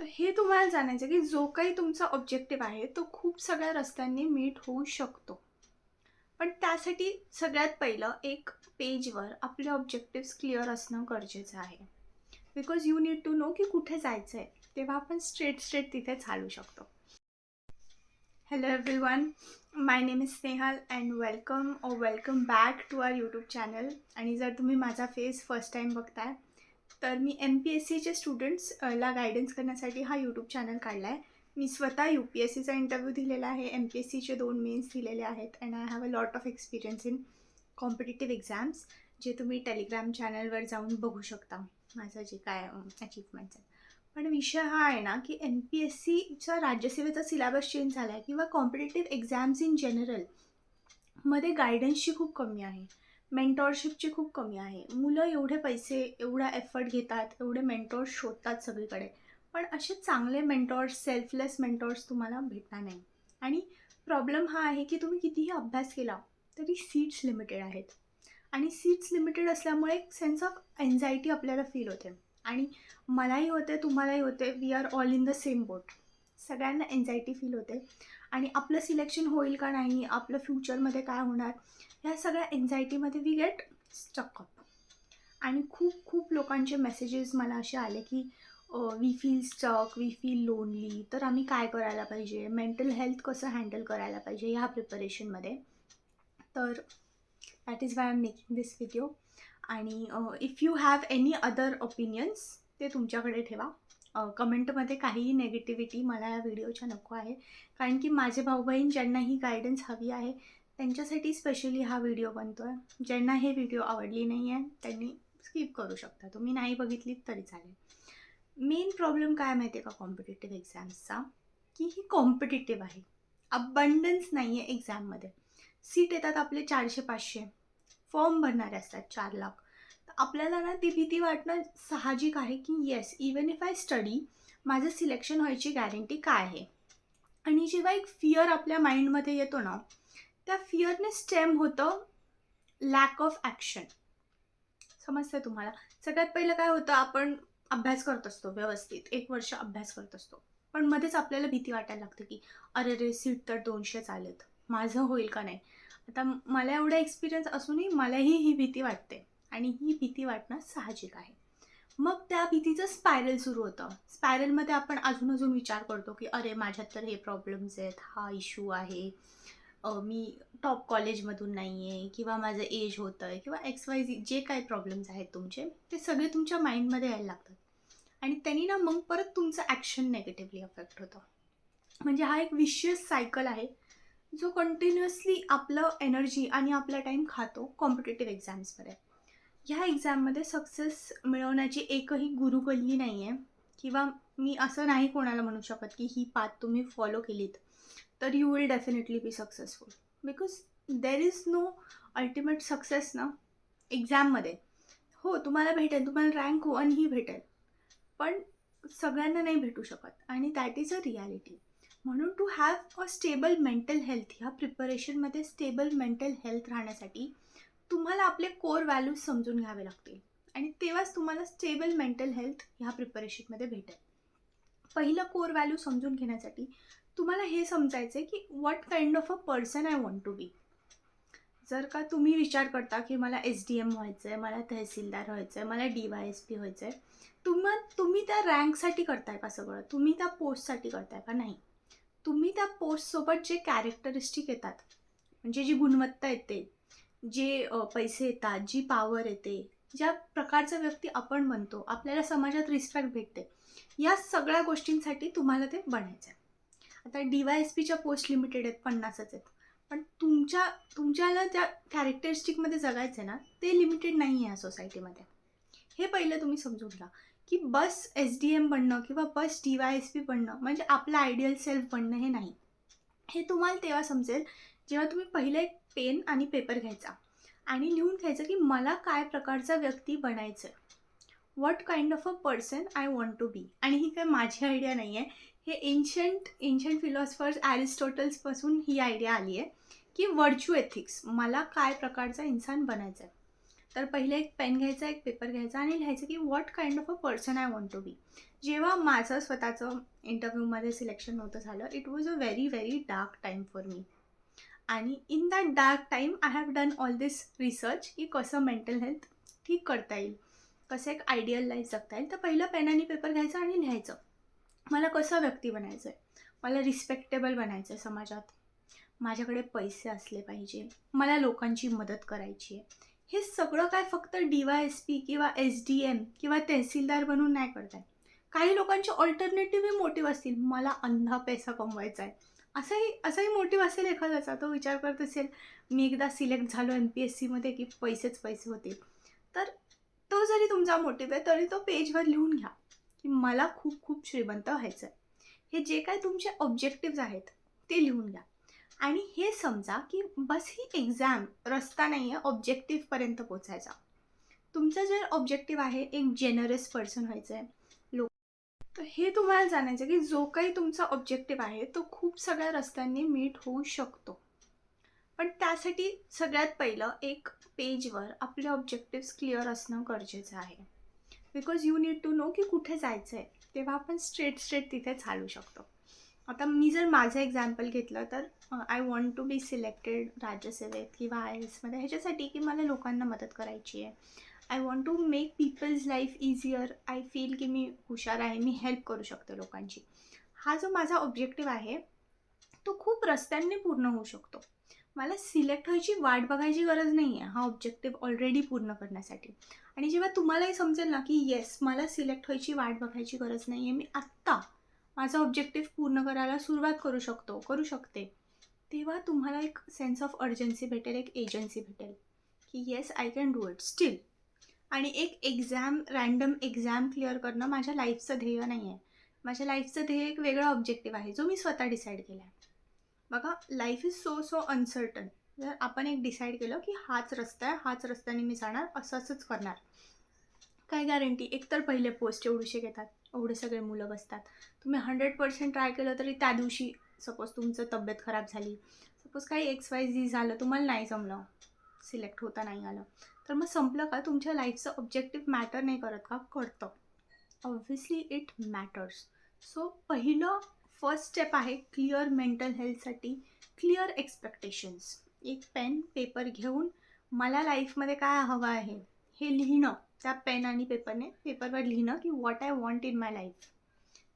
तर हे तुम्हाला जाणायचं की जो काही तुमचा ऑब्जेक्टिव्ह आहे तो खूप सगळ्या रस्त्यांनी मीट होऊ शकतो. पण त्यासाठी सगळ्यात पहिलं एक पेजवर आपले ऑब्जेक्टिव्स क्लिअर असणं गरजेचं आहे. Because you need to know की कुठे जायचं आहे तेव्हा आपण स्ट्रेट स्ट्रेट तिथे चालू शकतो. Hello everyone my name is Snehal and welcome oh welcome back to our YouTube channel आणि जर तुम्ही माझा फेस फर्स्ट टाईम बघताय तर मी एम पी एस सीचे स्टुडंट्सला गायडन्स करण्यासाठी हा यूट्यूब चॅनल काढला आहे मी स्वतः यू पी एस सीचा इंटरव्ह्यू दिलेला आहे. एम पी एस सीचे दोन मेन्स दिलेले आहेत and I have a lot of experience in competitive exams जे तुम्ही टेलिग्राम चॅनलवर जाऊन बघू शकता. माझं जे काय अचीवमेंट्स आहेत. पण विषय हा आहे ना की एम पी एस सीचा राज्यसेवेचा सिलेबस चेंज झाला आहे किंवा कॉम्पिटेटिव्ह एक्झाम्स इन जनरलमध्ये गायडन्सची खूप कमी आहे. मेंटॉरशिपची खूप कमी आहे. मुलं एवढे पैसे एवढा एफर्ट घेतात एवढे मेंटॉर्स शोधतात सगळीकडे. पण असे चांगले मेंटॉर्स सेल्फलेस मेंटॉर्स तुम्हाला भेटणार नाही. आणि प्रॉब्लेम हा आहे की तुम्ही कितीही अभ्यास केला तरी सीट्स लिमिटेड आहेत. आणि सीट्स लिमिटेड असल्यामुळे एक सेन्स ऑफ एन्झायटी आपल्याला फील होते. आणि मलाही होते तुम्हालाही होते we are all in the same boat सगळ्यांना एन्झायटी फील होते. आणि आपलं सिलेक्शन होईल का नाही आपलं फ्युचरमध्ये काय होणार ह्या सगळ्या एन्झायटीमध्ये वी गेट स्टकअप आणि खूप खूप लोकांचे मेसेजेस मला असे आले की we feel stuck we feel lonely तर आम्ही काय करायला पाहिजे? मेंटल हेल्थ कसं हँडल करायला पाहिजे ह्या प्रिपरेशनमध्ये तर that is why I am making this video आणि if you have any other opinions ते तुमच्याकडे ठेवा. कमेंटमध्ये काहीही नेगेटिव्हिटी मला या व्हिडिओच्या नको आहे. कारण की माझे भाऊ बहीण ज्यांना ही गायडन्स हवी आहे त्यांच्यासाठी स्पेशली हा व्हिडिओ बनतो आहे ज्यांना हे व्हिडिओ आवडली नाही आहे त्यांनी स्किप करू शकता. तुम्ही नाही बघितलीत तरी चालेल. मेन प्रॉब्लेम काय माहिती आहे का कॉम्पिटेटिव्ह एक्झाम्सचा की ही कॉम्पिटेटिव्ह आहे. अबंडन्स नाही आहे एक्झाममध्ये सीट येतात आपले चारशे पाचशे. फॉर्म भरणारे असतात चार लाख. आपल्याला ना ती भीती वाटणं साहजिक आहे की yes even if I study माझं सिलेक्शन व्हायची गॅरंटी काय आहे? आणि जेव्हा एक फिअर आपल्या माइंडमध्ये येतो ना त्या फिअरने स्टेम होतं लॅक ऑफ ॲक्शन समजतं तुम्हाला? सगळ्यात पहिलं काय होतं आपण अभ्यास करत असतो व्यवस्थित एक वर्ष अभ्यास करत असतो. पण मध्येच आपल्याला भीती वाटायला लागते की अरे रे सीट तर दोनशेच आलेत. माझं होईल का नाही? आता मला एवढा एक्सपिरियन्स असूनही मलाही ही भीती वाटते. आणि ही भीती वाटणं साहजिक आहे. मग त्या भीतीचं स्पायरल सुरू होतं. स्पायरलमध्ये आपण अजून अजून विचार करतो की अरे माझ्यात तर हे प्रॉब्लेम्स आहेत. हा इश्यू आहे. मी टॉप कॉलेजमधून नाही आहे किंवा माझं एज होतं आहे किंवा एक्स वाय झी जे काही प्रॉब्लेम्स आहेत तुमचे ते सगळे तुमच्या माइंडमध्ये यायला लागतात. आणि त्यांनी ना मग परत तुमचं ॲक्शन नेगेटिव्हली अफेक्ट होतं. म्हणजे हा एक विशियस सायकल आहे जो कंटिन्युअसली आपलं एनर्जी आणि आपला टाईम खातो कॉम्पिटेटिव्ह एक्झाम्समध्ये ह्या एक्झाममध्ये सक्सेस मिळवण्याची एकही गुरुकल्ली नाही आहे किंवा मी असं नाही कोणाला म्हणू शकत की ही पाथ तुम्ही फॉलो केलीत तर you will definitely be successful because there is no ultimate success ना एक्झाममध्ये हो तुम्हाला भेटेल तुम्हाला रँक वनही भेटेल. पण सगळ्यांना नाही भेटू शकत. आणि दॅट इज अ रियालिटी म्हणून to have a stable mental health ह्या प्रिपरेशनमध्ये स्टेबल मेंटल हेल्थ राहण्यासाठी तुम्हाला आपले कोर व्हॅल्यूज समजून घ्यावे लागतील. आणि तेव्हाच तुम्हाला स्टेबल मेंटल हेल्थ ह्या प्रिपरेशनमध्ये भेटेल. पहिलं कोर व्हॅल्यू समजून घेण्यासाठी तुम्हाला हे समजायचं आहे की what kind of a person I want to be जर का तुम्ही विचार करता की मला एस डी एम व्हायचं आहे मला तहसीलदार व्हायचं आहे मला डी वाय एस पी व्हायचं आहे तुम्हा तुम्ही त्या रँकसाठी करताय का सगळं? तुम्ही त्या पोस्टसाठी करताय का नाही? तुम्ही त्या पोस्टसोबत जे कॅरेक्टरिस्टिक येतात म्हणजे जी गुणवत्ता येते जे पैसे येतात जी पावर येते ज्या प्रकारचा व्यक्ती आपण म्हणतो आपल्याला समाजात रिस्पेक्ट भेटते या सगळ्या गोष्टींसाठी तुम्हाला ते बनायचं आहे आता डी वाय एस पीच्या पोस्ट लिमिटेड आहेत पन्नासच आहेत. पण तुमच्या तुमच्याला त्या कॅरेक्टरिस्टिकमध्ये जगायचं आहे ना ते लिमिटेड नाही आहे या सोसायटीमध्ये हे पहिलं तुम्ही समजून घ्या की बस एस डी एम बनणं किंवा बस डी वाय एस पी बनणं म्हणजे आपलं आयडियल सेल्फ बनणं हे नाही. हे तुम्हाला तेव्हा समजेल जेव्हा तुम्ही पहिलं एक पेन आणि पेपर घ्यायचा. आणि लिहून घ्यायचं की मला काय प्रकारचा व्यक्ती बनायचं आहे. What kind of a person I want to be आणि ही काय माझी आयडिया नाही आहे. हे एन्शंट एन्शंट फिलॉसफर्स ॲरिस्टॉटल्सपासून ही आयडिया आली आहे की व्हर्च्यू एथिक्स मला काय प्रकारचा इन्सान बनायचा आहे. तर पहिले एक पेन घ्यायचा एक पेपर घ्यायचा आणि लिहायचं की what kind of a person I want to be जेव्हा माझं स्वतःचं इंटरव्ह्यूमध्ये सिलेक्शन नव्हतं झालं it was a very very dark time for me आणि in that dark time I have done all this research की कसं मेंटल हेल्थ ठीक करता येईल. कसं एक आयडियल लाईफ जगता येईल. तर पहिलं पेन आणि पेपर घ्यायचं आणि लिहायचं. मला कसं व्यक्ती बनायचं आहे मला रिस्पेक्टेबल बनायचं आहे समाजात. माझ्याकडे पैसे असले पाहिजे. मला लोकांची मदत करायची आहे. हे सगळं काय फक्त डी वाय एस पी किंवा एस डी एम किंवा तहसीलदार बनून नाही करताय. काही लोकांचे ऑल्टरनेटिव्ह मोटिव्ह असतील. मला अंधा पैसा कमवायचा आहे असंही असाही मोटिव्ह असेल एखाद्याचा तो विचार करत असेल मी एकदा सिलेक्ट झालो एम पी एस सीमध्ये की पैसेच पैसे होतील तर तो जरी तुमचा मोटिव्ह आहे तरी तो पेजवर लिहून घ्या की मला खूप खूप श्रीमंत व्हायचं आहे. हे जे काय तुमचे ऑब्जेक्टिव्ज आहेत ते लिहून घ्या. आणि हे समजा की बस ही एक्झाम रस्ता नाही आहे ऑब्जेक्टिव्हपर्यंत पोचायचा. तुमचं जर ऑब्जेक्टिव्ह आहे एक जेनरस पर्सन व्हायचं आहे तर हे तुम्हाला जाणायचं की जो काही तुमचा ऑब्जेक्टिव्ह आहे तो खूप सगळ्या रस्त्यांनी मीट होऊ शकतो. पण त्यासाठी सगळ्यात पहिलं एक पेजवर आपले ऑब्जेक्टिव्स क्लिअर असणं गरजेचं आहे. Because you need to know की कुठे जायचं आहे तेव्हा आपण स्ट्रेट स्ट्रेट तिथे चालू शकतो. आता मी जर माझं एक्झाम्पल घेतलं तर I want to be selected राज्यसेवेत किंवा आय एसमध्ये ह्याच्यासाठी की मला लोकांना मदत करायची आहे. I want to make peoples life easier I feel की मी हुशार आहे. मी हेल्प करू शकते लोकांची. हा जो माझा ऑब्जेक्टिव्ह आहे तो खूप रस्त्यांनी पूर्ण होऊ शकतो. मला सिलेक्ट व्हायची वाट बघायची गरज नाही आहे हा ऑब्जेक्टिव्ह ऑलरेडी पूर्ण करण्यासाठी. आणि जेव्हा तुम्हालाही समजेल ना की येस मला सिलेक्ट व्हायची वाट बघायची गरज नाही आहे मी आत्ता माझा ऑब्जेक्टिव्ह पूर्ण करायला सुरुवात करू शकतो करू शकते. तेव्हा तुम्हाला एक सेन्स ऑफ अर्जन्सी भेटेल एक एजन्सी भेटेल. की yes I can do it still आणि एक एक्झाम रँडम एक्झाम क्लिअर करणं माझ्या लाईफचं ध्येय नाही आहे माझ्या लाईफचं ध्येय एक वेगळा ऑब्जेक्टिव्ह आहे जो मी स्वतः डिसाईड केला आहे बघा life is so so uncertain जर आपण एक डिसाईड केलं की हाच रस्ता आहे हाच रस्त्याने मी जाणार असं असंच करणार. काय गॅरंटी एकतर पहिले पोस्ट एवढीशे घेतात एवढे सगळे मुलं बसतात. तुम्ही हंड्रेड पर्सेंट ट्राय केलं तरी त्या दिवशी सपोज तुमचं तब्येत खराब झाली. सपोज काही एक्स वाय झी झालं तुम्हाला नाही जमलं. सिलेक्ट होता नाही आलं. तर मग संपलं का? तुमच्या लाईफचं ऑब्जेक्टिव्ह मॅटर नाही करत का? करतं ऑब्व्हियसली इट मॅटर्स सो पहिलं फर्स्ट स्टेप आहे क्लिअर मेंटल हेल्थसाठी क्लिअर एक्सपेक्टेशन्स एक पेन पेपर घेऊन मला लाईफमध्ये काय हवं आहे? हे लिहिणं. त्या पेन आणि पेपरने पेपरवर लिहिणं की what I want in my life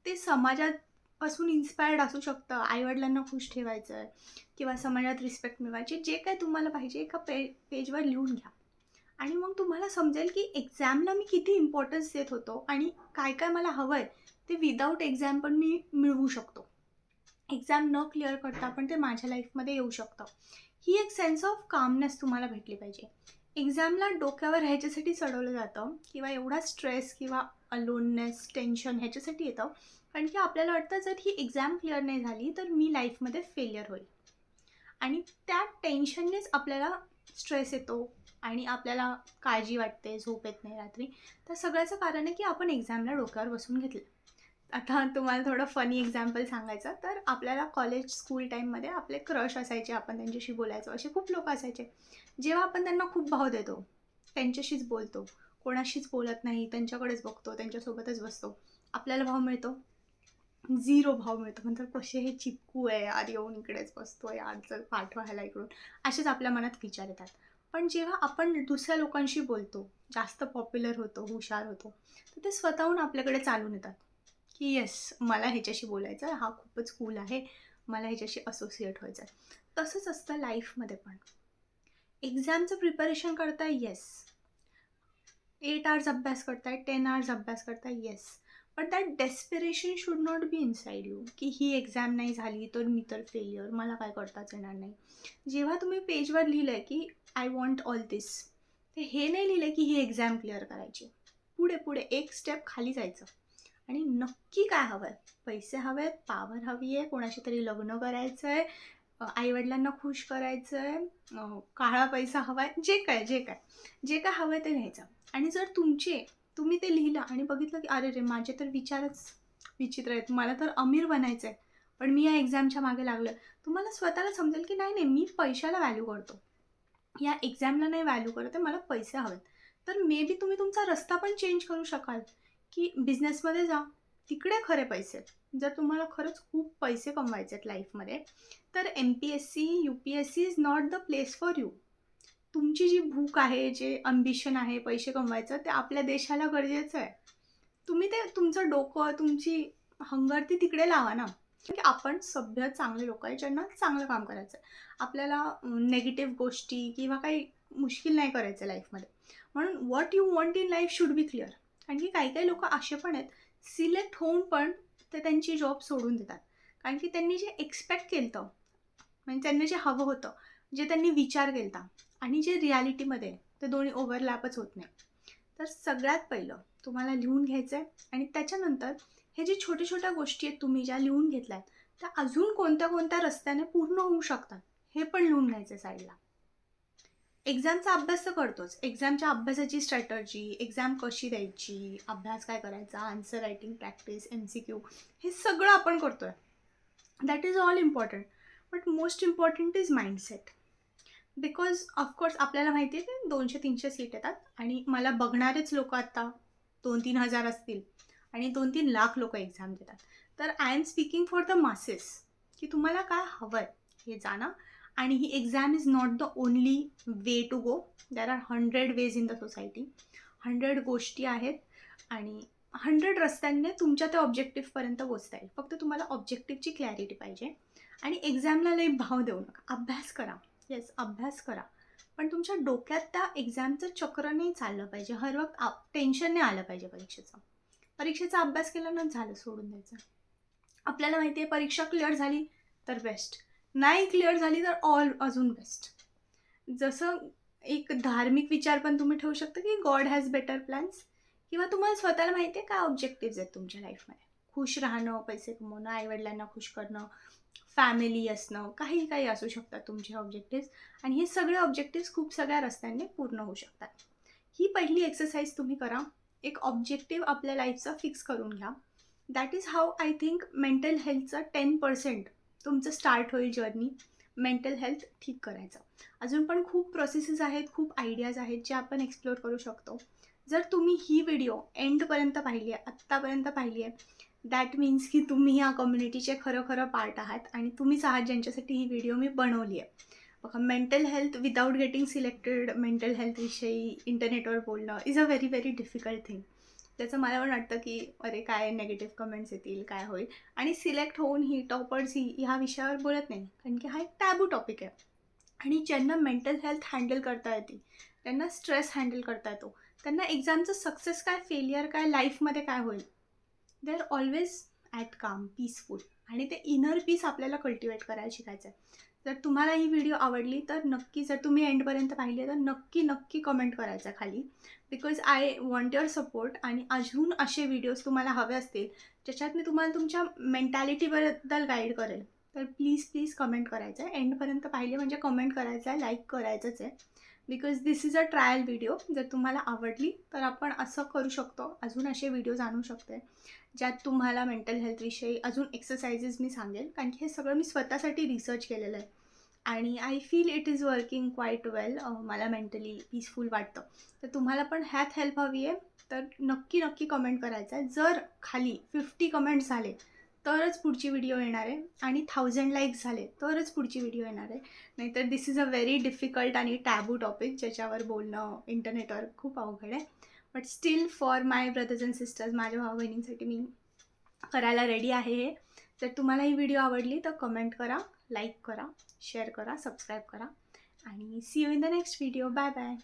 ते समाजापासून इन्स्पायर्ड असू शकतं. आईवडिलांना खुश ठेवायचं आहे किंवा समाजात रिस्पेक्ट मिळवायची. जे काय तुम्हाला पाहिजे एका पे पेजवर लिहून घ्या. आणि मग तुम्हाला समजेल की एक्झामला मी किती इम्पॉर्टन्स देत होतो आणि काय काय मला हवं आहे ते विदाऊट एक्झाम पण मी मिळवू शकतो. एक्झाम न क्लिअर करता पण ते माझ्या लाईफमध्ये येऊ शकतं. ही एक सेन्स ऑफ कामनेस तुम्हाला भेटली पाहिजे. एक्झामला डोक्यावर ह्याच्यासाठी चढवलं जातं किंवा एवढा स्ट्रेस किंवा अलोननेस टेन्शन ह्याच्यासाठी येतं. कारण की आपल्याला वाटतं जर ही एक्झाम क्लिअर नाही झाली तर मी लाईफमध्ये फेलियर होईल. आणि त्या टेन्शननेच आपल्याला स्ट्रेस येतो आणि आपल्याला काळजी वाटते झोप येत नाही रात्री. तर सगळ्याचं कारण आहे की आपण एक्झामला डोक्यावर बसून घेतलं. आता तुम्हाला थोडं फनी एक्झाम्पल सांगायचं तर आपल्याला कॉलेज स्कूल टाईममध्ये आपले क्रश असायचे आपण त्यांच्याशी बोलायचो. असे खूप लोक असायचे. जेव्हा आपण त्यांना खूप भाव देतो त्यांच्याशीच बोलतो कोणाशीच बोलत नाही त्यांच्याकडेच बघतो त्यांच्यासोबतच बसतो आपल्याला भाव मिळतो. झिरो भाव मिळतो. म्हणतात कसे हे चिपकू आहे आज येऊन इकडेच बसतोय आज जर पाठवायला इकडून. असेच आपल्या मनात विचार येतात. पण जेव्हा आपण दुसऱ्या लोकांशी बोलतो जास्त पॉप्युलर होतो हुशार होतो तर ते स्वतःहून आपल्याकडे चालून येतात. की येस मला ह्याच्याशी बोलायचं आहे हा खूपच कूल आहे मला ह्याच्याशी असोसिएट व्हायचं आहे तसंच असतं लाईफमध्ये पण. एक्झामचं प्रिपरेशन करताय येस एट आवर्स अभ्यास करताय टेन आवर्स अभ्यास करताय येस पण that desperation should not be inside you की ही एक्झाम नाही झाली तर मी तर फेलियर मला काय करताच येणार नाही. जेव्हा तुम्ही पेजवर लिहिलं आहे की आय वॉन्ट ऑल दिस ते हे नाही लिहिलं की ही एक्झाम क्लिअर करायची. पुढे पुढे एक स्टेप खाली जायचं. आणि नक्की काय हवं आहे पैसे हवे आहेत पावर हवी आहे कोणाशी तरी लग्न करायचं आहे आईवडिलांना खुश करायचं आहे काळा पैसा हवा आहे जे काय जे काय. जे काय हवं आहे ते लिहायचं. आणि जर तुमचे तुम्ही ते लिहिलं आणि बघितलं की अरे रे माझे तर विचारच विचित्र आहेत. मला तर अमीर बनायचं आहे पण मी या एक्झामच्या मागे लागलं तुम्हाला स्वतःला समजेल की नाही नाही मी पैशाला व्हॅल्यू करतो. या एक्झामला नाही व्हॅल्यू करत आहे मला पैसे हवेत. तर मे बी तुम्ही तुमचा रस्ता पण चेंज करू शकाल. की बिझनेसमध्ये जा तिकडे खरे पैसे आहेत. जर तुम्हाला खरंच खूप पैसे कमवायचे आहेत लाईफमध्ये तर M P S C U P S C is not the place for you तुमची जी भूक आहे जे अंबिशन आहे पैसे कमवायचं ते आपल्या देशाला गरजेचं आहे. तुम्ही ते तुमचं डोकं तुमची हंगर ती तिकडे लावा ना. की आपण सभ्य चांगले लोक आहे ज्यांना चांगलं काम करायचं आहे आपल्याला नेगेटिव्ह गोष्टी किंवा काही मुश्किल नाही करायचं लाईफमध्ये म्हणून what you want in life should be clear कारण की काही काही लोक असे पण आहेत सिलेक्ट होऊन पण ते त्यांची जॉब सोडून देतात. कारण की त्यांनी जे एक्सपेक्ट केलं होतं म्हणजे त्यांना जे हवं होतं जे त्यांनी विचार केला होता आणि जे रियालिटीमध्ये आहे, ते दोन्ही ओव्हरलॅपच होत नाही. तर सगळ्यात पहिलं तुम्हाला लिहून घ्यायचं आहे आणि त्याच्यानंतर हे जे छोट्या छोट्या गोष्टी आहेत तुम्ही ज्या लिहून घेतल्या आहेत त्या अजून कोणत्या कोणत्या रस्त्याने पूर्ण होऊ शकतात हे पण लिहून घ्यायचं आहे साईडला एक्झामचा अभ्यास तर करतोच. एक्झामच्या अभ्यासाची स्ट्रॅटर्जी एक्झाम कशी द्यायची अभ्यास काय करायचा answer writing practice M C Q हे सगळं आपण करतो आहे that is all important but most important is mindset because of course आपल्याला माहिती आहे की दोनशे तीनशे सीट येतात आणि मला बघणारेच लोक आता दोन तीन हजार असतील. आणि दोन तीन लाख लोक एक्झाम देतात. तर I am speaking for the masses की तुम्हाला काय हवं आहे हे जाणं. आणि ही exam is not the only way to go there are hundred ways in the society hundred गोष्टी आहेत आणि हंड्रेड रस्त्यांनी तुमच्या त्या ऑब्जेक्टिव्हपर्यंत पोचता येईल. फक्त तुम्हाला ऑब्जेक्टिव्हची क्लॅरिटी पाहिजे. आणि एक्झामला लई भाव देऊ नका. अभ्यास करा. येस अभ्यास करा. पण तुमच्या डोक्यात त्या एक्झामचं चक्र नाही चाललं पाहिजे. हर वक्त टेन्शन नाही आलं पाहिजे परीक्षेचं. परीक्षेचा अभ्यास केला ना झालं सोडून द्यायचं. आपल्याला माहिती आहे परीक्षा क्लिअर झाली तर बेस्ट नाही क्लिअर झाली तर ऑल अजून बेस्ट जसं एक धार्मिक विचार पण तुम्ही ठेवू शकता की गॉड हॅज बेटर प्लॅन्स किंवा तुम्हाला स्वतःला माहिती आहे काय ऑब्जेक्टिव्ज आहेत तुमच्या लाईफमध्ये खुश राहणं पैसे कमवणं आईवडिलांना खुश करणं फॅमिली असणं काही काही असू शकतात तुमचे ऑब्जेक्टिव्स आणि हे सगळे ऑब्जेक्टिव्स खूप सगळ्या रस्त्यांनी पूर्ण होऊ शकतात. ही पहिली एक्सरसाइज तुम्ही करा. एक ऑब्जेक्टिव्ह आपल्या लाईफचा फिक्स करून घ्या. That is how I think mental हेल्थचं ten percent तुमचं स्टार्ट होईल जर्नी मेंटल हेल्थ ठीक करायचं. अजून पण खूप प्रोसेसेस आहेत खूप आयडियाज आहेत जे आपण एक्सप्लोअर करू शकतो. जर तुम्ही ही व्हिडिओ एंडपर्यंत पाहिली आहे आत्तापर्यंत पाहिली आहे दॅट मीन्स की तुम्ही या कम्युनिटीचे खरं खरं पार्ट आहात आणि तुम्हीच आहात ज्यांच्यासाठी ही व्हिडिओ मी बनवली आहे. बघा mental health without getting selected mental हेल्थविषयी इंटरनेटवर बोलणं is a very very difficult thing त्याचं मला पण वाटतं की अरे काय नेगेटिव्ह कमेंट्स येतील काय होईल. आणि सिलेक्ट होऊन ही टॉपर्स ही ह्या विषयावर बोलत नाही. कारण की हा एक टॅबू टॉपिक आहे. आणि ज्यांना मेंटल हेल्थ हँडल करता येते त्यांना स्ट्रेस हँडल करता येतो. त्यांना एक्झामचं सक्सेस काय फेलियर काय लाईफमध्ये काय होईल? They are always at calm peaceful आणि ते इनर पीस आपल्याला कल्टिवेट करायला शिकायचं आहे जर तुम्हाला ही व्हिडिओ आवडली तर नक्की जर तुम्ही एंडपर्यंत पाहिली तर नक्की नक्की कमेंट करायचा खाली. Because I want your support आणि अजून असे व्हिडिओज तुम्हाला हवे असतील ज्याच्यात मी तुम्हाला तुमच्या मेंटॅलिटीबद्दल गाईड करेल. तर प्लीज प्लीज कमेंट करायचं आहे. एंडपर्यंत पाहिले म्हणजे कमेंट करायचं आहे लाईक करायचंच आहे. Because this is a trial video जर तुम्हाला आवडली तर आपण असं करू शकतो. अजून असे व्हिडिओज आणू शकते ज्यात तुम्हाला मेंटल हेल्थविषयी अजून एक्सरसाइजेस मी सांगेल. कारण की हे सगळं मी स्वतःसाठी रिसर्च केलेलं आहे. आणि I feel it is working quite well मला मेंटली पीसफुल वाटतं. तर तुम्हाला पण ह्यात हेल्प हवी आहे. तर नक्की नक्की कमेंट करायचं आहे. जर खाली फिफ्टी कमेंट्स झाले तरच पुढची व्हिडिओ येणार आहे. आणि थाउजंड लाईक्स झाले तरच पुढची व्हिडिओ येणार आहे. नाहीतर this is a very difficult आणि टॅबू टॉपिक ज्याच्यावर बोलणं इंटरनेटवर खूप अवघड आहे. But still for my brothers and sisters माझ्या भाऊ बहिणींसाठी मी करायला रेडी आहे हे. जर तुम्हाला ही व्हिडिओ आवडली तर कमेंट करा. लाईक करा शेअर करा सबस्क्राईब करा. आणि see you in the next video bye bye